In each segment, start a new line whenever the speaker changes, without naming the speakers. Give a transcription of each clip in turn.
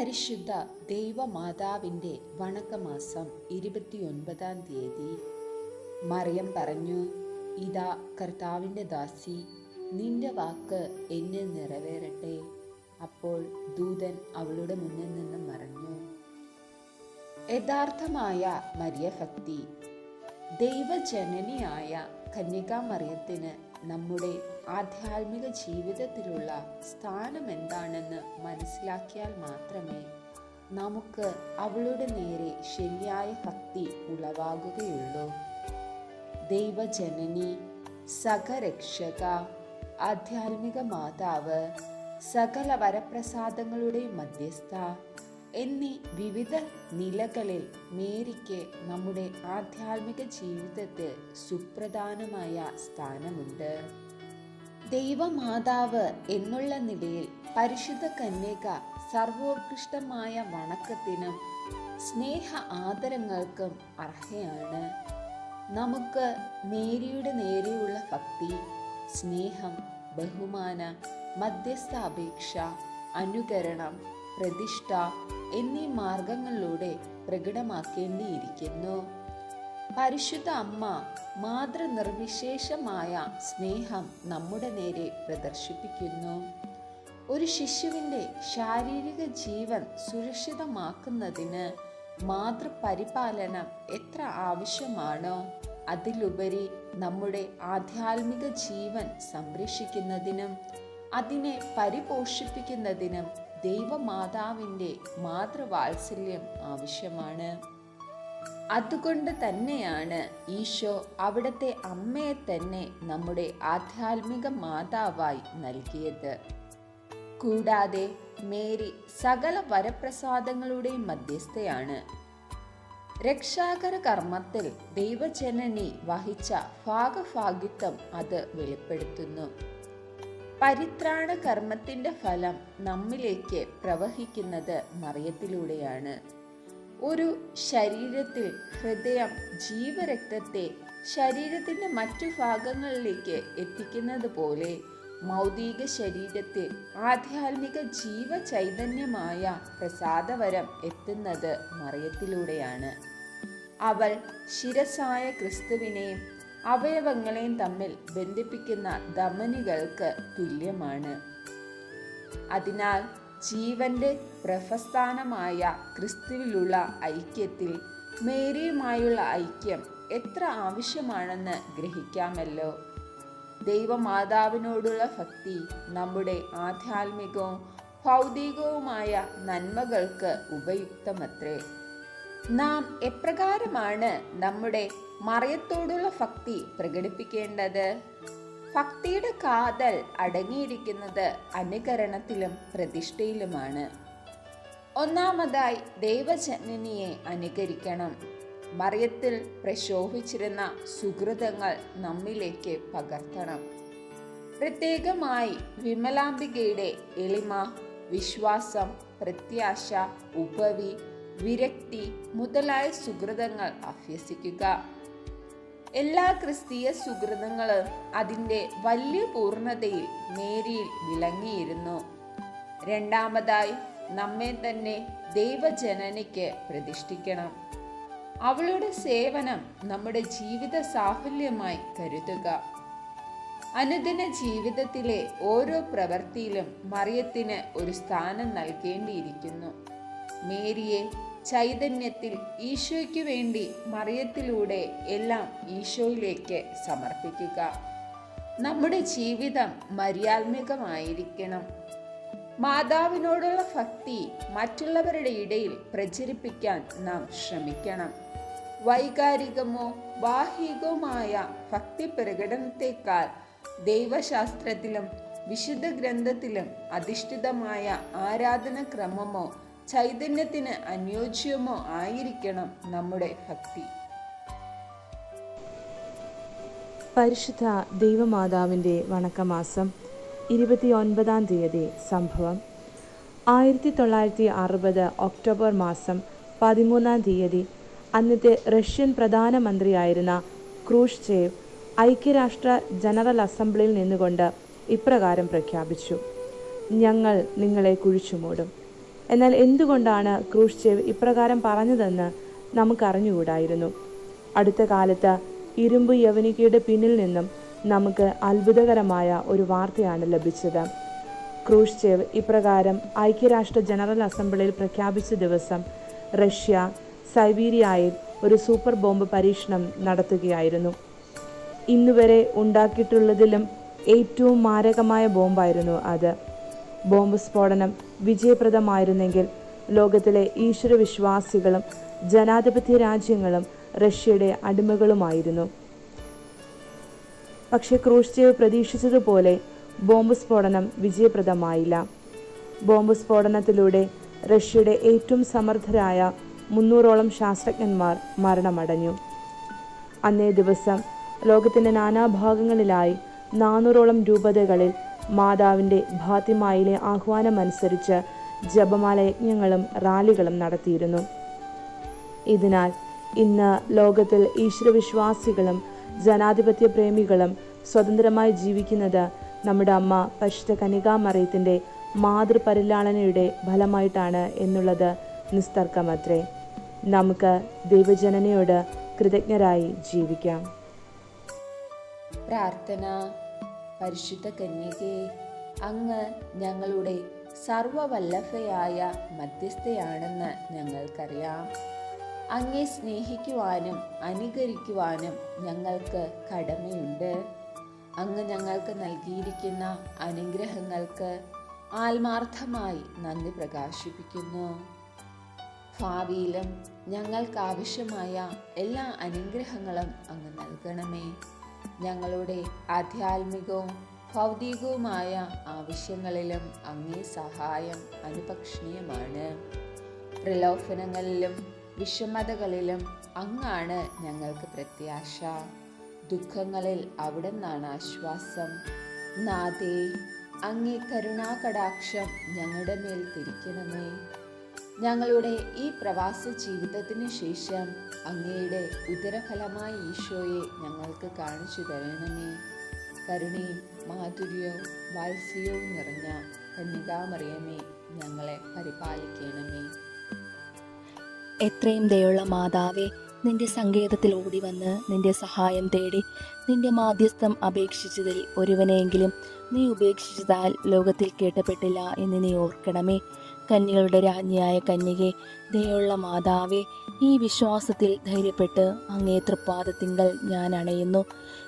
പരിശുദ്ധ ദൈവമാതാവിന്റെ വണക്കമാസം ഇരുപത്തിയൊൻപതാം തീയതി. മറിയം പറഞ്ഞു ഇതാ കർത്താവിന്റെ ദാസി നിന്റെ വാക്ക് എന്നെ നിറവേറട്ടെ. അപ്പോൾ ദൂതൻ അവളുടെ മുന്നിൽ നിന്ന് മറഞ്ഞു. യഥാർത്ഥമായ മര്യഭക്തി ദൈവജനനിയായ കന്യകാമറിയത്തിന് നമ്മുടെ ആധ്യാത്മിക ജീവിതത്തിലുള്ള സ്ഥാനം എന്താണെന്ന് മനസ്സിലാക്കിയാൽ മാത്രമേ നമുക്ക് അവളുടെ നേരെ ശരിയായ ഭക്തി ഉളവാകുകയുള്ളൂ. ദൈവജനനി സഖരക്ഷക ആധ്യാത്മിക മാതാവ് സകല വരപ്രസാദങ്ങളുടെ മധ്യസ്ഥ എന്നീ വിവിധ നിലകളിൽ മേരിക്ക് നമ്മുടെ ആധ്യാത്മിക ജീവിതത്തിൽ സുപ്രധാനമായ സ്ഥാനമുണ്ട്. ദൈവമാതാവ് എന്നുള്ള നിലയിൽ പരിശുദ്ധ കന്യക സർവോത്കൃഷ്ടമായ വണക്കത്തിനും സ്നേഹ ആദരങ്ങൾക്കും അർഹയാണ്. നമുക്ക് മേരിയുടെ നേരെയുള്ള ഭക്തി സ്നേഹം ബഹുമാന മധ്യസ്ഥ അപേക്ഷ അനുകരണം പ്രതിഷ്ഠ എന്നീ മാർഗങ്ങളിലൂടെ പ്രകടമാക്കേണ്ടിയിരിക്കുന്നു. പരിശുദ്ധ അമ്മ മാതൃനിർവിശേഷമായ സ്നേഹം നമ്മുടെ നേരെ പ്രദർശിപ്പിക്കുന്നു. ഒരു ശിശുവിന്റെ ശാരീരിക ജീവൻ സുരക്ഷിതമാക്കുന്നതിന് മാതൃപരിപാലനം എത്ര ആവശ്യമാണോ അതിലുപരി നമ്മുടെ ആധ്യാത്മിക ജീവൻ സംരക്ഷിക്കുന്നതിനും അതിനെ പരിപോഷിപ്പിക്കുന്നതിനും ദൈവമാതാവിന്റെ മാതൃവാത്സല്യം ആവശ്യമാണ്. അതുകൊണ്ട് തന്നെയാണ് ഈശോ അവിടുത്തെ അമ്മയെ തന്നെ നമ്മുടെ ആധ്യാത്മിക മാതാവായി നൽകിയത്. കൂടാതെ മേരി സകല വരപ്രസാദങ്ങളുടെ മധ്യസ്ഥയാണ്. രക്ഷാകര കർമ്മത്തിൽ ദൈവജനനി വഹിച്ച ഭാഗഭാഗിത്വം അത് വെളിപ്പെടുത്തുന്നു. പരിത്രാണ കർമ്മത്തിന്റെ ഫലം നമ്മിലേക്ക് പ്രവഹിക്കുന്നത് മറിയത്തിലൂടെയാണ്. ഒരു ശരീരത്തിൽ ഹൃദയം ജീവരക്തത്തെ ശരീരത്തിന്റെ മറ്റു ഭാഗങ്ങളിലേക്ക് എത്തിക്കുന്നത് പോലെ മൗതിക ശരീരത്തിൽ ആധ്യാത്മിക ജീവചൈതന്യമായ പ്രസാദവരം എത്തുന്നത് മറിയത്തിലൂടെയാണ്. അവൾ ശിരസായ ക്രിസ്തുവിനെയും അവയവങ്ങളെയും തമ്മിൽ ബന്ധിപ്പിക്കുന്ന ധമനികൾക്ക് തുല്യമാണ്. അതിനാൽ ജീവന്റെ പ്രഭസ്ഥാനമായ ക്രിസ്തുവിലുള്ള ഐക്യത്തിൽ മേരിയുമായുള്ള ഐക്യം എത്ര ആവശ്യമാണെന്ന് ഗ്രഹിക്കാമല്ലോ. ദൈവമാതാവിനോടുള്ള ഭക്തി നമ്മുടെ ആധ്യാത്മികവും ഭൗതികവുമായ നന്മകൾക്ക് ഉപയുക്തമത്രേ. നാം എപ്രകാരമാണ് നമ്മുടെ മറയത്തോടുള്ള ഭക്തി പ്രകടിപ്പിക്കേണ്ടത്? ഭക്തിയുടെ കാതൽ അടങ്ങിയിരിക്കുന്നത് അനുകരണത്തിലും പ്രതിഷ്ഠയിലുമാണ്. ഒന്നാമതായി ദൈവജനനിയെ അനുകരിക്കണം. മറിയത്തിൽ പ്രശോഭിച്ചിരുന്ന സുഹൃതങ്ങൾ നമ്മിലേക്ക് പകർത്തണം. പ്രത്യേകമായി വിമലാംബികയുടെ എളിമ വിശ്വാസം പ്രത്യാശ ഉപവി വിരക്തി മുതലായ സുഹൃതങ്ങൾ അഭ്യസിക്കുക. എല്ലാ ക്രിസ്തീയ സുഹൃതങ്ങളും അതിന്റെ വലിയ പൂർണതയിൽ നേരിയിൽ വിളങ്ങിയിരുന്നു. രണ്ടാമതായി നമ്മെ തന്നെ ദൈവജനനിക്ക് പ്രതിഷ്ഠിക്കണം. അവളുടെ സേവനം നമ്മുടെ ജീവിത സാഫല്യമായി കരുതുക. അനുദിന ജീവിതത്തിലെ ഓരോ പ്രവൃത്തിയിലും മറിയത്തിന് ഒരു സ്ഥാനം നൽകേണ്ടിയിരിക്കുന്നു. മേരിയെ ചൈതന്യത്തിൽ ഈശോയ്ക്ക് വേണ്ടി മറിയത്തിലൂടെ എല്ലാം ഈശോയിലേക്ക് സമർപ്പിക്കുക. നമ്മുടെ ജീവിതം മര്യാത്മികമായിരിക്കണം. മാതാവിനോടുള്ള ഭക്തി മറ്റുള്ളവരുടെ ഇടയിൽ പ്രചരിപ്പിക്കാൻ നാം ശ്രമിക്കണം. വൈകാരികമോ ബാഹികവുമായ ഭക്തി പ്രകടനത്തെക്കാൾ ദൈവശാസ്ത്രത്തിലും വിശുദ്ധ ഗ്രന്ഥത്തിലും അധിഷ്ഠിതമായ ആരാധനക്രമമോ ചൈതന്യത്തിന് അനുയോജ്യമോ ആയിരിക്കണം നമ്മുടെ ഭക്തി.
പരിശുദ്ധ ദൈവമാതാവിന്റെ വണക്കമാസം ഇരുപത്തിയൊൻപതാം തീയതി സംഭവം. ആയിരത്തി തൊള്ളായിരത്തി അറുപത് ഒക്ടോബർ മാസം പതിമൂന്നാം തീയതി അന്നത്തെ റഷ്യൻ പ്രധാനമന്ത്രിയായിരുന്ന ക്രൂഷ്ചേവ് ഐക്യരാഷ്ട്ര ജനറൽ അസംബ്ലിയിൽ നിന്നുകൊണ്ട് ഇപ്രകാരം പ്രഖ്യാപിച്ചു. ഞങ്ങൾ നിങ്ങളെ കുഴിച്ചുമൂടും. എന്നാൽ എന്തുകൊണ്ടാണ് ക്രൂഷ്ചേവ് ഇപ്രകാരം പറഞ്ഞതെന്ന് നമുക്കറിഞ്ഞുകൂടായിരുന്നു. അടുത്ത കാലത്ത് ഇരുമ്പ് യവനികയുടെ പിന്നിൽ നിന്നും നമുക്ക് അത്ഭുതകരമായ ഒരു വാർത്തയാണ് ലഭിച്ചത്. ക്രൂഷ്ചേവ് ഇപ്രകാരം ഐക്യരാഷ്ട്ര ജനറൽ അസംബ്ലിയിൽ പ്രഖ്യാപിച്ച ദിവസം റഷ്യ സൈബീരിയയിൽ ഒരു സൂപ്പർ ബോംബ് പരീക്ഷണം നടത്തുകയായിരുന്നു. ഇന്നുവരെ ഉണ്ടാക്കിയിട്ടുള്ളതിലും ഏറ്റവും മാരകമായ ബോംബായിരുന്നു അത്. ബോംബ് സ്ഫോടനം വിജയപ്രദമായിരുന്നെങ്കിൽ ലോകത്തിലെ ഈശ്വരവിശ്വാസികളും ജനാധിപത്യ രാജ്യങ്ങളും റഷ്യയുടെ അടിമകളുമായിരുന്നു. പക്ഷേ ക്രൂഷ്ചേവ് പ്രതീക്ഷിച്ചതുപോലെ ബോംബ് സ്ഫോടനം വിജയപ്രദമായില്ല. ബോംബ് സ്ഫോടനത്തിലൂടെ റഷ്യയുടെ ഏറ്റവും സമർത്ഥരായ മുന്നൂറോളം ശാസ്ത്രജ്ഞന്മാർ മരണമടഞ്ഞു. അന്നേ ദിവസം ലോകത്തിന്റെ നാനാഭാഗങ്ങളിലായി നാനൂറോളം രൂപതകളിൽ മാതാവിന്റെ ഭാത്യമായിലെ ആഹ്വാനമനുസരിച്ച് ജപമാല യജ്ഞങ്ങളും റാലികളും നടത്തിയിരുന്നു. ഇതിനാൽ ഇന്ന് ലോകത്തിൽ ഈശ്വരവിശ്വാസികളും ജനാധിപത്യ പ്രേമികളും സ്വതന്ത്രമായി ജീവിക്കുന്നത് നമ്മുടെ അമ്മ പരിശുദ്ധ കനികാമറിയത്തിന്റെ മാതൃപരിലാളനയുടെ ഫലമായിട്ടാണ് എന്നുള്ളത് നിസ്തർക്കമത്രേ. നമുക്ക് ദൈവജനനയോട് കൃതജ്ഞരായി ജീവിക്കാം.
പ്രാർത്ഥന. പരിശുദ്ധ കന്യകയെ അങ്ങ് ഞങ്ങളുടെ സർവവല്ലഭയായ മധ്യസ്ഥയാണെന്ന് ഞങ്ങൾക്കറിയാം. അങ്ങേ സ്നേഹിക്കുവാനും അനുകരിക്കുവാനും ഞങ്ങൾക്ക് കടമയുണ്ട്. അങ്ങ് ഞങ്ങൾക്ക് നൽകിയിരിക്കുന്ന അനുഗ്രഹങ്ങൾക്ക് ആത്മാർത്ഥമായി നന്ദി പ്രകാശിപ്പിക്കുന്നു. ഭാവിയിലും ഞങ്ങൾക്കാവശ്യമായ എല്ലാ അനുഗ്രഹങ്ങളും അങ്ങ് നൽകണമേ. ഞങ്ങളുടെ ആധ്യാത്മികവും ഭൗതികവുമായ ആവശ്യങ്ങളിലും അങ്ങേ സഹായം അനുപക്ഷണീയമാണ്. പ്രലോഭനങ്ങളിലും വിഷമതകളിലും അങ്ങാണ് ഞങ്ങൾക്ക് പ്രത്യാശ. ദുഃഖങ്ങളിൽ അവിടെ നിന്നാണ് ആശ്വാസം. നാദേ അങ്ങേ കരുണാകടാക്ഷം ഞങ്ങളുടെ മേൽ തിരിക്കണമേ. ഞങ്ങളുടെ ഈ പ്രവാസ ജീവിതത്തിന് ശേഷം അങ്ങയുടെ ഉദരഫലമായ ഈശോയെ ഞങ്ങൾക്ക് കാണിച്ചു തരണമേ. കരുണയും മാധുര്യവും വാത്സ്യവും നിറഞ്ഞ കന്യകാമറിയമേ ഞങ്ങളെ പരിപാലിക്കണമേ.
എത്രയും ദയുള്ള മാതാവേ നിന്റെ സങ്കേതത്തിൽ ഓടി വന്ന് നിന്റെ സഹായം തേടി നിന്റെ മാധ്യസ്ഥം അപേക്ഷിച്ചതിൽ ഒരുവനെയെങ്കിലും നീ ഉപേക്ഷിച്ചതാൽ ലോകത്തിൽ കേട്ടപ്പെട്ടില്ല എന്ന് നീ ഓർക്കണമേ. കന്യകളുടെ രാജ്ഞിയായ കന്യകെ ദയുള്ള മാതാവെ ഈ വിശ്വാസത്തിൽ ധൈര്യപ്പെട്ട് അങ്ങേ തൃപ്പാദത്തിങ്കൽ ഞാൻ അണയുന്നു.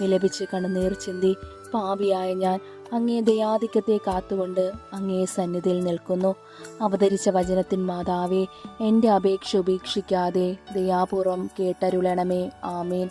വിലപിച്ച് കണ്ണുനീർ ചിന്തി പാപിയായ ഞാൻ അങ്ങേ ദയാധിക്യത്തെ കാത്തുകൊണ്ട് അങ്ങേ സന്നിധിയിൽ നിൽക്കുന്നു. അവതരിച്ച വചനത്തിൻ മാതാവേ എന്റെ അപേക്ഷ ഉപേക്ഷിക്കാതെ ദയാപൂർവം കേട്ടരുളണമേ. ആമേൻ.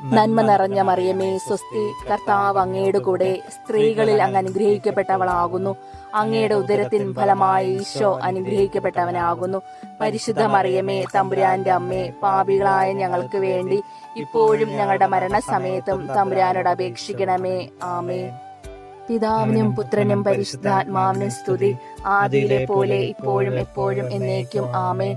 നന്മ നിറഞ്ഞ മറിയമേ സ്വസ്തി കർത്താവ് അങ്ങയുടെ കൂടെ സ്ത്രീകളിൽ അങ്ങ് അനുഗ്രഹിക്കപ്പെട്ടവളാകുന്നു. അങ്ങയുടെ ഉദരത്തിൻ ഫലമായി ഈശോ അനുഗ്രഹിക്കപ്പെട്ടവനാകുന്നു. പരിശുദ്ധ മറിയമേ തമ്പുരാന്റെ അമ്മേ പാപികളായ ഞങ്ങൾക്ക് വേണ്ടി ഇപ്പോഴും ഞങ്ങളുടെ മരണസമയത്തും തമ്പുരാനോട് അപേക്ഷിക്കണമേ. ആമേ പിതാവിനും പുത്രനും പരിശുദ്ധാത്മാവിനും സ്തുതി. ആദിയിലെ പോലെ ഇപ്പോഴും എപ്പോഴും എന്നേക്കും. ആമേ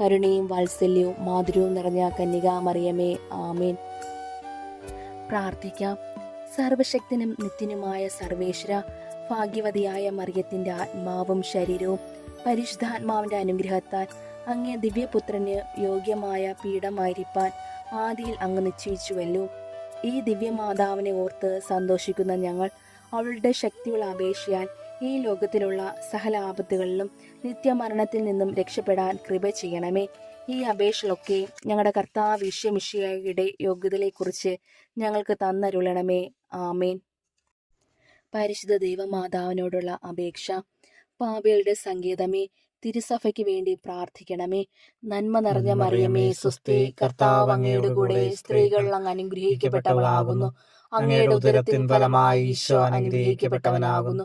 കരുണയും വാത്സല്യവും മാധുര്യവും നിറഞ്ഞ കന്യകാമറിയമേ ആമേൻ. പ്രാർത്ഥിക്കാം. സർവശക്തനും നിത്യനുമായ സർവേശ്വര ഭാഗ്യവതിയായ മറിയത്തിന്റെ ആത്മാവും ശരീരവും പരിശുദ്ധാത്മാവിന്റെ അനുഗ്രഹത്താൽ അങ്ങേ ദിവ്യപുത്രന് യോഗ്യമായ പീഠമായിരിക്കാൻ ആദിയിൽ അങ്ങ് നിശ്ചയിച്ചുവല്ലോ. ഈ ദിവ്യമാതാവിനെ ഓർത്ത് സന്തോഷിക്കുന്ന ഞങ്ങൾ അവളുടെ ശക്തിയുള്ള അപേക്ഷയാൽ ഈ ലോകത്തിലുള്ള സകല ആപത്തുകളിലും നിത്യമരണത്തിൽ നിന്നും രക്ഷപ്പെടാൻ കൃപ ചെയ്യണമേ. ഈ അപേക്ഷകളൊക്കെ ഞങ്ങളുടെ കർത്താവ് വിശ്വമിഷിയയുടെ യോഗ്യതയെക്കുറിച്ച് ഞങ്ങൾക്ക് തന്നരുളണമേ. ആമേൻ. പരിശുദ്ധ ദൈവമാതാവിനോടുള്ള അപേക്ഷ. പാപികളുടെ സങ്കേതമേ തിരുസഭയ്ക്ക് വേണ്ടി പ്രാർത്ഥിക്കണമേ. നന്മ നിറഞ്ഞ മറിയമേ സുസ്ഥി കർത്താവ് അങ്ങയുടെ കൂടെ സ്ത്രീകൾ അങ്ങ് അനുഗ്രഹിക്കപ്പെട്ടവളാകുന്നു. അങ്ങയുടെ ഉദരത്തിൻ ഫലമായി ഈശോ അനുഗ്രഹിക്കപ്പെട്ടവനാകുന്നു.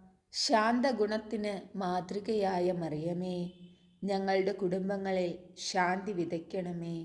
ശാന്തഗുണത്തിന് മാതൃകയായ മറിയമേ ഞങ്ങളുടെ കുടുംബങ്ങളിൽ ശാന്തി വിതയ്ക്കണമേ.